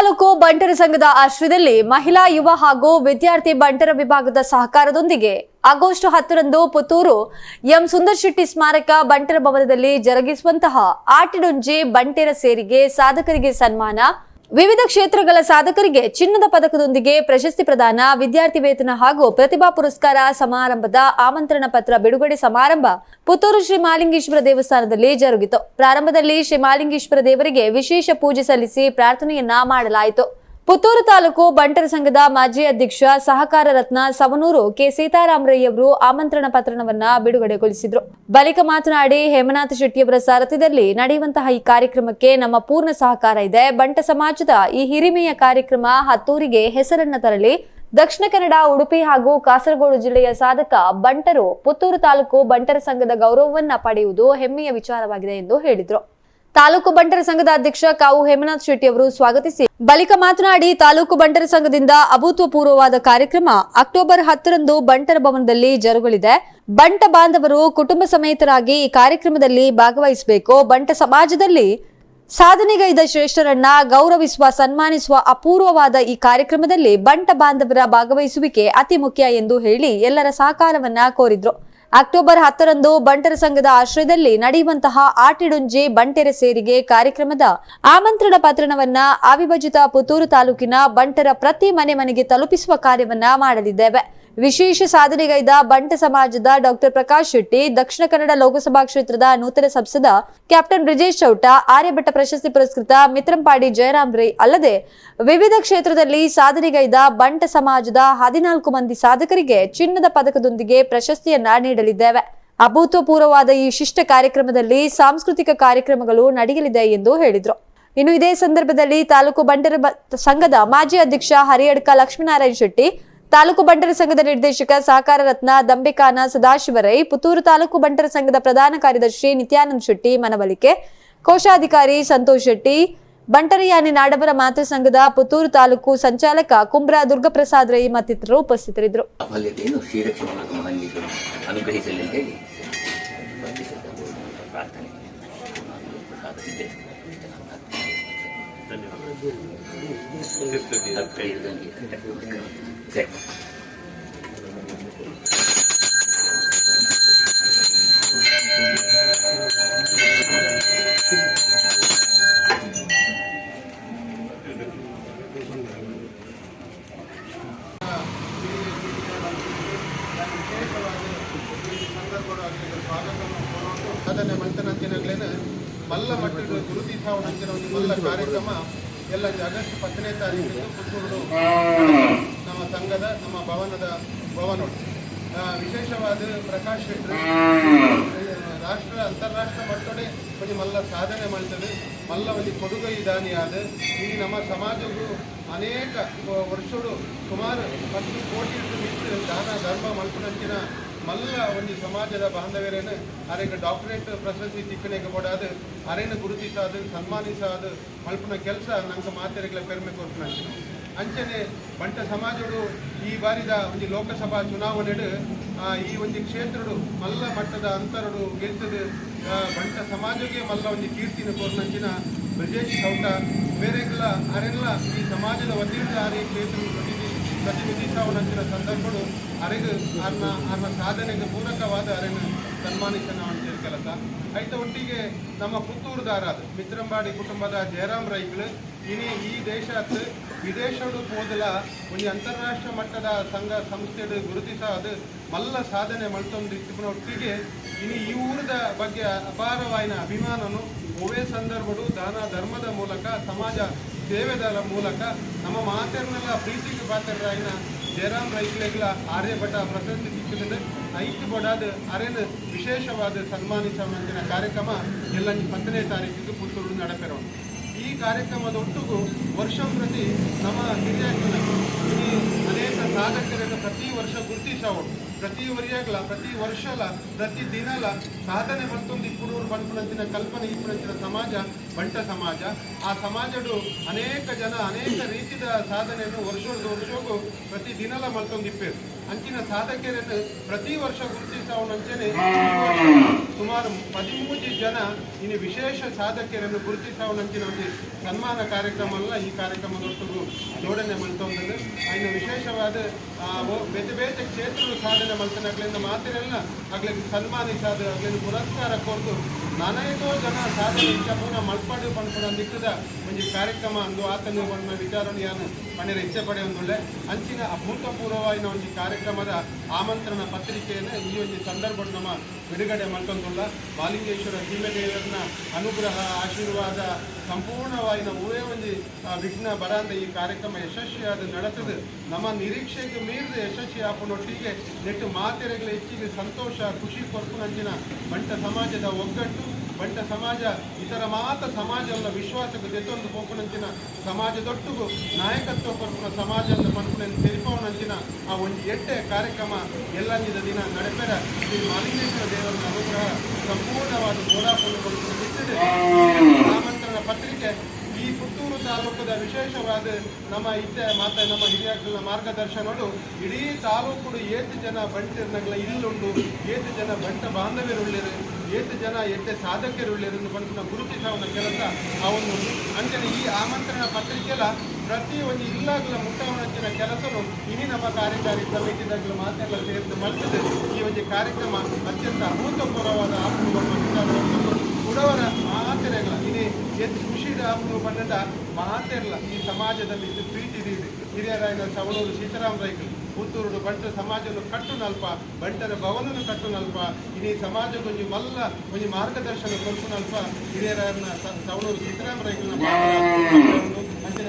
ತಾಲೂಕು ಬಂಟರ ಸಂಘದ ಆಶ್ರಯದಲ್ಲಿ ಮಹಿಳಾ, ಯುವ ಹಾಗೂ ವಿದ್ಯಾರ್ಥಿ ಬಂಟರ ವಿಭಾಗದ ಸಹಕಾರದೊಂದಿಗೆ ಆಗಸ್ಟ್ ಹತ್ತರಂದು ಪುತ್ತೂರು ಎಂ ಸುಂದರ್ ಶೆಟ್ಟಿ ಸ್ಮಾರಕ ಬಂಟರ ಭವನದಲ್ಲಿ ಜರುಗಿಸುವಂತಹ ಆಟಿಡೊಂಜಿ ಬಂಟರ ಸೇರಿಗೆ ಸಾಧಕರಿಗೆ ಸನ್ಮಾನ ವಿವಿಧ ಕ್ಷೇತ್ರಗಳ ಸಾಧಕರಿಗೆ ಚಿನ್ನದ ಪದಕದೊಂದಿಗೆ ಪ್ರಶಸ್ತಿ ಪ್ರದಾನ, ವಿದ್ಯಾರ್ಥಿ ವೇತನ ಹಾಗೂ ಪ್ರತಿಭಾ ಪುರಸ್ಕಾರ ಸಮಾರಂಭದ ಆಮಂತ್ರಣ ಪತ್ರ ಬಿಡುಗಡೆ ಸಮಾರಂಭ ಪುತ್ತೂರು ಶ್ರೀ ಮಾಲಿಂಗೇಶ್ವರ ದೇವಸ್ಥಾನದಲ್ಲಿ ಜರುಗಿತು. ಪ್ರಾರಂಭದಲ್ಲಿ ಶ್ರೀ ಮಾಲಿಂಗೇಶ್ವರ ದೇವರಿಗೆ ವಿಶೇಷ ಪೂಜೆ ಸಲ್ಲಿಸಿ ಪ್ರಾರ್ಥನೆಯನ್ನ ಮಾಡಲಾಯಿತು. ಪುತ್ತೂರು ತಾಲೂಕು ಬಂಟರ ಸಂಘದ ಮಾಜಿ ಅಧ್ಯಕ್ಷ ಸಹಕಾರ ರತ್ನ ಸವನೂರು ಕೆ ಸೀತಾರಾಮರಯ್ಯವರು ಆಮಂತ್ರಣ ಪತ್ರವನ್ನ ಬಿಡುಗಡೆಗೊಳಿಸಿದ್ರು. ಬಳಿಕ ಮಾತನಾಡಿ ಹೇಮನಾಥ ಶೆಟ್ಟಿಯವರ ಸಾರಥ್ಯದಲ್ಲಿ ನಡೆಯುವಂತಹ ಈ ಕಾರ್ಯಕ್ರಮಕ್ಕೆ ನಮ್ಮ ಪೂರ್ಣ ಸಹಕಾರ ಇದೆ. ಬಂಟ ಸಮಾಜದ ಈ ಹಿರಿಮೆಯ ಕಾರ್ಯಕ್ರಮ ಹತ್ತೂರಿಗೆ ಹೆಸರನ್ನ ತರಲಿ. ದಕ್ಷಿಣ ಕನ್ನಡ, ಉಡುಪಿ ಹಾಗೂ ಕಾಸರಗೋಡು ಜಿಲ್ಲೆಯ ಸಾಧಕ ಬಂಟರು ಪುತ್ತೂರು ತಾಲೂಕು ಬಂಟರ ಸಂಘದ ಗೌರವವನ್ನ ಪಡೆಯುವುದು ಹೆಮ್ಮೆಯ ವಿಚಾರವಾಗಿದೆ ಎಂದು ಹೇಳಿದ್ರು. ತಾಲೂಕು ಬಂಟರ ಸಂಘದ ಅಧ್ಯಕ್ಷ ಕಾವು ಹೇಮನಾಥ್ ಶೆಟ್ಟಿ ಅವರು ಸ್ವಾಗತಿಸಿ. ಬಳಿಕ ಮಾತನಾಡಿ ತಾಲೂಕು ಬಂಟರ ಸಂಘದಿಂದ ಅಭೂತಪೂರ್ವವಾದ ಕಾರ್ಯಕ್ರಮ ಅಕ್ಟೋಬರ್ ಹತ್ತರಂದು ಬಂಟರ ಭವನದಲ್ಲಿ ಜರುಗಲಿದೆ. ಬಂಟ ಬಾಂಧವರು ಕುಟುಂಬ ಸಮೇತರಾಗಿ ಈ ಕಾರ್ಯಕ್ರಮದಲ್ಲಿ ಭಾಗವಹಿಸಬೇಕು. ಬಂಟ ಸಮಾಜದಲ್ಲಿ ಸಾಧನೆಗೈದ ಶ್ರೇಷ್ಠರನ್ನ ಗೌರವಿಸುವ, ಸನ್ಮಾನಿಸುವ ಅಪೂರ್ವವಾದ ಈ ಕಾರ್ಯಕ್ರಮದಲ್ಲಿ ಬಂಟ ಬಾಂಧವರ ಭಾಗವಹಿಸುವಿಕೆ ಅತಿ ಮುಖ್ಯ ಎಂದು ಹೇಳಿ ಎಲ್ಲರ ಸಹಕಾರವನ್ನ ಕೋರಿದ್ರು. ಅಕ್ಟೋಬರ್ ಹತ್ತರಂದು ಬಂಟರ ಸಂಘದ ಆಶ್ರಯದಲ್ಲಿ ನಡೆಯುವಂತಹ ಆಟಿಡುಂಜಿ ಬಂಟೆರೆ ಸೇರಿಗೆ ಕಾರ್ಯಕ್ರಮದ ಆಮಂತ್ರಣ ಪತ್ರಣವನ್ನ ಅವಿಭಜಿತ ಪುತ್ತೂರು ತಾಲೂಕಿನ ಬಂಟರ ಪ್ರತಿ ಮನೆ ಮನೆಗೆ ತಲುಪಿಸುವ ಕಾರ್ಯವನ್ನ ಮಾಡಲಿದ್ದೇವೆ. ವಿಶೇಷ ಸಾಧನೆಗೈದ ಬಂಟ ಸಮಾಜದ ಡಾಕ್ಟರ್ ಪ್ರಕಾಶ್ ಶೆಟ್ಟಿ, ದಕ್ಷಿಣ ಕನ್ನಡ ಲೋಕಸಭಾ ಕ್ಷೇತ್ರದ ನೂತನ ಸಂಸದ ಕ್ಯಾಪ್ಟನ್ ಬ್ರಿಜೇಶ್ ಚೌಟ, ಆರ್ಯಭಟ್ಟ ಪ್ರಶಸ್ತಿ ಪುರಸ್ಕೃತ ಮಿತ್ರಂಪಾಡಿ ಜಯರಾಮ್ ರೈ ಅಲ್ಲದೆ ವಿವಿಧ ಕ್ಷೇತ್ರದಲ್ಲಿ ಸಾಧನೆಗೈದ ಬಂಟ ಸಮಾಜದ ಹದಿನಾಲ್ಕು ಮಂದಿ ಸಾಧಕರಿಗೆ ಚಿನ್ನದ ಪದಕದೊಂದಿಗೆ ಪ್ರಶಸ್ತಿಯನ್ನ ನೀಡಲಿದ್ದೇವೆ. ಅಭೂತಪೂರ್ವವಾದ ಈ ಶಿಷ್ಟ ಕಾರ್ಯಕ್ರಮದಲ್ಲಿ ಸಾಂಸ್ಕೃತಿಕ ಕಾರ್ಯಕ್ರಮಗಳು ನಡೆಯಲಿದೆ ಎಂದು ಹೇಳಿದರು. ಇನ್ನು ಇದೇ ಸಂದರ್ಭದಲ್ಲಿ ತಾಲೂಕು ಬಂಟರ ಸಂಘದ ಮಾಜಿ ಅಧ್ಯಕ್ಷ ಹರಿಯಡ್ಕ ಲಕ್ಷ್ಮೀನಾರಾಯಣ ಶೆಟ್ಟಿ ತಾಲೂಕು ಬಂಟರ ಸಂಘದ ನಿರ್ದೇಶಕ ಸಹಕಾರ ರತ್ನ, ದಂಬಿಕಾನ ಸದಾಶಿವರೈ, ಪುತ್ತೂರು ತಾಲೂಕು ಬಂಟರ ಸಂಘದ ಪ್ರಧಾನ ಕಾರ್ಯದರ್ಶಿ ನಿತ್ಯಾನಂದ್ ಶೆಟ್ಟಿ ಮನವಲಿಕೆ ಕೋಶಾಧಿಕಾರಿ ಸಂತೋಷ್ ಶೆಟ್ಟಿ, ಬಂಟರಿಯಾನಿ ನಾಡಬರ ಮಾತೃ ಸಂಘದ ಪುತ್ತೂರು ತಾಲೂಕು ಸಂಚಾಲಕ ಕುಂಬ್ರ ದುರ್ಗಪ್ರಸಾದ್ ರೈ ಮತ್ತಿತರರು ಉಪಸ್ಥಿತರಿದ್ದರು. ಪ್ರಾರ್ಥನೆ. ಸಾಧನೆ ಮಂತನಂತಿನಗ್ಲೇನ ಮಲ್ಲ ಮಟ್ಟದ ಗುರುತಿಸಾವಣಂತಿನ ಒಂದು ಮಲ್ಲ ಕಾರ್ಯಕ್ರಮ ಎಲ್ಲ ಆಗಸ್ಟ್ ಹತ್ತನೇ ತಾರೀಕು ಪುತ್ತೂರು ನಮ್ಮ ಸಂಘದ ನಮ್ಮ ಭವನದ ಭವನ ವಿಶೇಷವಾದ ಪ್ರಕಾಶ್ ಶೆಟ್ಟಿ ರಾಷ್ಟ್ರ ಅಂತಾರಾಷ್ಟ್ರ ಮಟ್ಟಡೆ ಒಂದು ಮಲ್ಲ ಸಾಧನೆ ಮಾಡ್ತದೆ. ಮಲ್ಲ ಒಂದು ಕೊಡುಗೆ ಇದಾನಿಯಾದ ಈ ನಮ್ಮ ಸಮಾಜವು ಅನೇಕ ವರ್ಷಗಳು ಸುಮಾರು ಹತ್ತು ಕೋಟಿ ದಾನ ಧರ್ಮ ಮಲ್ಪನಂಚಿನ ಮಲ್ಲ ಒಂದು ಸಮಾಜದ ಬಾಂಧವ್ಯರೇನು? ಅರೆಗೆ ಡಾಕ್ಟರೇಟ್ ಪ್ರಶಸ್ತಿ ತಿಕ್ಕನೆಗೆ ಕೊಡಾದು ಅರೆನ ಗುರುತಿಸಾದು ಸನ್ಮಾನಿಸಾದು ಮಲ್ಪನ ಕೆಲಸ ನಂಗೆ ಮಾತೆರೆಗಳ ಪೆರ್ಮೆ ಕೊಡ್ತು ಅಂಚನೆ ಬಂಟ ಸಮಾಜಗಳು ಈ ಬಾರಿದ ಒಂದು ಲೋಕಸಭಾ ಚುನಾವಣೆಡು ಈ ಒಂದು ಕ್ಷೇತ್ರಡು ಮಲ್ಲ ಮಟ್ಟದ ಅಂತರಡು ಗೆಲ್ತದೆ ಬಂಟ ಸಮಾಜಕ್ಕೆ ಮಲ್ಲ ಒಂದು ಕೀರ್ತಿನ ಕೋರ್ನಂಚಿನ ಬ್ರಜೇಶ್ ಸೌಟ ಬೇರೆಗಳ ಅರೆಲ್ಲ ಈ ಸಮಾಜದ ವತಿಯಿಂದ ಆರೆ ಕ್ಷೇತ್ರ ಪ್ರತಿನಿಧಿ ಪ್ರತಿನಿಧಿಸುವಂಚಿನ ಸಂದರ್ಭಗಳು ಅರೆಗೆ ಅನ್ನ ಅನ್ನ ಸಾಧನೆಗೆ ಪೂರಕವಾದ ಅರೆನು ಸನ್ಮಾನಿಸನ ಅಂಚೆ ಕೆಲಸ. ಐತ ಒಟ್ಟಿಗೆ ನಮ್ಮ ಪುತ್ತೂರುದಾರಾದ ಮಿತ್ರಂಬಾಡಿ ಕುಟುಂಬದ ಜಯರಾಮ್ ರೈಗಳು. ಇನಿ ಈ ದೇಶದ ವಿದೇಶಡು ಹೋದಲ ಒಂದು ಅಂತಾರಾಷ್ಟ್ರೀಯ ಮಟ್ಟದ ಸಂಘ ಸಂಸ್ಥೆಡು ಅದು ಮಲ್ಲ ಸಾಧನೆ ಮಲ್ತೊಂದು ಒಟ್ಟಿಗೆ ಇನಿ ಈ ಊರದ ಬಗ್ಗೆ ಅಪಾರವಾಯಿನ ಅಭಿಮಾನನು. ಒವೇ ಸಂದರ್ಭಗಳು ದಾನ ಧರ್ಮದ ಮೂಲಕ ಸಮಾಜ ಸೇವೆದ ಮೂಲಕ ನಮ್ಮ ಮಾತೆರ್ನೆಲ್ಲ ಪ್ರೀತಿಗೆ ಪಾತ್ರರಾಯಿನ ಜಯರಾಮ್ ರೈತರಿಗಳ ಆರ್ಯಭಟ ಪ್ರಶಸ್ತಿ ಸಿಕ್ಕಿದೆ ಐದು ಬಡಾದ ಅರೆನ ವಿಶೇಷವಾದ ಸನ್ಮಾನಿಸುವಂತಿನ ಕಾರ್ಯಕ್ರಮ ಎಲ್ಲ ಹತ್ತನೇ ತಾರೀಕಿಗೆ ಪುತ್ತೂರು ನಡೆಪೆರೋಣ ಈ ಕಾರ್ಯಕ್ರಮದ ಒಟ್ಟಿಗೂ ವರ್ಷ ಪ್ರತಿ ನಮ್ಮ ಹಿರಿಯ ಈ ಅನೇಕ ಸಾಧಕರನ್ನು ಪ್ರತಿ ವರ್ಷ ಗುರುತಿಸೋಣ ಪ್ರತಿ ವರಿಯಾಗಲ ಪ್ರತಿ ವರ್ಷಲ ಪ್ರತಿ ದಿನಲ ಸಾಧನೆ ಬಂತೊಂದು ಇಪ್ಪುಡೂರು ಬಂಪುನಂಚಿನ ಕಲ್ಪನೆ ಇಪ್ಪುನಂಚಿನ ಸಮಾಜ, ಬಂಟ ಸಮಾಜ. ಆ ಸಮಾಜಡು ಅನೇಕ ಜನ, ಅನೇಕ ರೀತಿಯ ಸಾಧನೆಯನ್ನು ವರ್ಷದ ವರ್ಷಗೂ ಪ್ರತಿ ದಿನಲ ಮಲ್ತೊಂದಿಪ್ಪೇರು ಅಂಚಿನ ಸಾಧಕರನ್ನು ಪ್ರತಿ ವರ್ಷ ಗುರುತಿಸವನಂಚನೆ ಸುಮಾರು ಪದಿಮೂರು ಜನ ಇನ್ನು ವಿಶೇಷ ಸಾಧಕರನ್ನು ಗುರುತಿಸವನಂಚಿನ ಒಂದು ಸನ್ಮಾನ ಕಾರ್ಯಕ್ರಮ ಅಲ್ಲ ಈ ಕಾರ್ಯಕ್ರಮದೊಟ್ಟಿಗೂ ಜೋಡಣೆ ಮಲ್ತೊಂದದ್ದು ಇನ್ನು ವಿಶೇಷವಾದ ಬೇತೆ ಬೇತೆ ಕ್ಷೇತ್ರ ಸಾಧನೆ ಮಾಡ್ತಾನೆ ಅಗ್ಲಿಂದ ಮಾತಿರಲ್ಲ ಅಗ್ಲಿ ಸನ್ಮಾನಿಸಾದ ಅಗ್ಲಿಂದ ಪುರಸ್ಕಾರ ಕೊರ್ದು ನಾನೈಕೋ ಜನ ಸಾಧನೆ ಇಚ್ಛಾ ಪೂರ ಮಲ್ಪಾಡು ಪಂಪುನ ದಿಕ್ಕದ ಒಂದು ಕಾರ್ಯಕ್ರಮ ಅಂದು ಆತನು ಒಂದು ವಿಚಾರಣೆಯನ್ನು ಪಣಿರ ಇಚ್ಛೆ ಪಡೆಯೊಂದುಳ್ಳೆ ಅಂಚಿನ ಅಭೂತಪೂರ್ವವಾಗಿ ಒಂದು ಕಾರ್ಯಕ್ರಮದ ಆಮಂತ್ರಣ ಪತ್ರಿಕೆಯನ್ನು ಈ ಒಂದು ಸಂದರ್ಭ ನಮ್ಮ ಬಿಡುಗಡೆ ಮಾಡ್ಕೊಂಡುಲ್ಲ ಬಾಲಿಂಗೇಶ್ವರ ಸೀಮೆದೇವರನ್ನ ಅನುಗ್ರಹ, ಆಶೀರ್ವಾದ ಸಂಪೂರ್ಣವಾದ ಊರೇ ಒಂದು ವಿಘ್ನ ಬರಾಂದ ಈ ಕಾರ್ಯಕ್ರಮ ಯಶಸ್ವಿಯಾದ ನಡೆತದ ನಮ್ಮ ನಿರೀಕ್ಷೆಗೆ ಮೀರಿದ ಯಶಸ್ವಿ ಆಪನೊಟ್ಟಿಗೆ ನೆಟ್ಟು ಮಾತೆರೆಗಳ ಹೆಚ್ಚಿಗೆ ಸಂತೋಷ, ಖುಷಿ ಕೊರ್ಪುನಂಚಿನ ಬಂಟ ಸಮಾಜದ ಒಗ್ಗಟ್ಟು ಬಂಟ ಸಮಾಜ, ಇತರ ಮಾತ್ರ ಸಮಾಜವನ್ನ ವಿಶ್ವಾಸಕ್ಕೆ ದೆತ್ತೊಂದು ಪೋಪುನಂಚಿನ, ಸಮಾಜದೊಟ್ಟಿಗೂ ನಾಯಕತ್ವ ಸಮಾಜ ಸಮಾಜದ ಪಂಪುನ ತೆರಿಪವನಂಚಿನ ಆ ಒಂದು ಎಟ್ಟೆ ಕಾರ್ಯಕ್ರಮ ಎಲ್ಲಂದಿದ ದಿನ ನಡೆಪೆರ ಶ್ರೀ ಮಾಲಿಂಗೇಶ್ವರ ದೇವರ ಅನುಗ್ರಹ ಸಂಪೂರ್ಣವಾದ ಗೋಲಾಪನ್ನು ಆಮಂತ್ರಣ ಪತ್ರಿಕೆ ಈ ಪುತ್ತೂರು ತಾಲೂಕದ ವಿಶೇಷವಾದ ನಮ್ಮ ಇತ್ತೆ ಮಾತ ನಮ್ಮ ಹಿರಿಯಗಳ ಮಾರ್ಗದರ್ಶನಗಳು, ಇಡೀ ತಾಲೂಕು ಏತು ಜನ ಬಂಟಿರ್ನಗಳ ಇಲ್ಲುಂಡು ಏತು ಜನ ಬಂಟ ಬಾಂಧವ್ಯರುಳ್ಳಿರು ಏತು ಜನ ಎತ್ತೆ ಸಾಧಕರುಳ್ಳಿರು ಎಂದು ಬಂದು ಗುರುತಿಸವನ ಕೆಲಸ. ಅವನು ಒಂದು ಅಂಚನೆ ಈ ಆಮಂತ್ರಣ ಪತ್ರಿಕೆಲ ಪ್ರತಿ ಒಂದು ಇಲ್ಲಾಗಲ ಮುಟ್ಟವನಂಚಿನ ಕೆಲಸನು ಇನಿ ನಮ್ಮ ಕಾರ್ಯಕಾರಿ ಸಮಿತಿದಾಗಲ ಮಾತೆಲ್ಲ ಸೇರಿದು ಮಾಡ್ತದೆ. ಈ ಒಂದು ಕಾರ್ಯಕ್ರಮ ಅತ್ಯಂತ ಅಭೂತಪೂರ್ವವಾದ ಆತ್ಮ ಉಡವರ ಮಹಾತೆರೆಗಳ ಇನಿ ಎದ್ದು ಖುಷಿದ ಬಣ್ಣದ ಮಾತೆರ್ಲ ಈ ಸಮಾಜದಲ್ಲಿ ಇದು ಪ್ರೀತಿ ಇದೆ. ಹಿರಿಯರಾಯನ ಸವಣೂರು ಸೀತಾರಾಮ ರೈಕಲ್ ಪುತ್ತೂರು ಬಂಟ ಸಮಾಜವನ್ನು ಕಟ್ಟು ನಲ್ಪ ಬಂಟರ ಭವನನ್ನು ಕಟ್ಟು ನಲ್ಪ ಇನಿ ಸಮಾಜ ಕೊಂಚ ಮಲ್ಲ ಕೊಂಚ ಮಾರ್ಗದರ್ಶನ ಕೊಲ್ಪು ನಲ್ಪ ಹಿರಿಯರಾಯನ ಸವಣೂರು ಸೀತಾರಾಮ ರೈಕಲ್ನ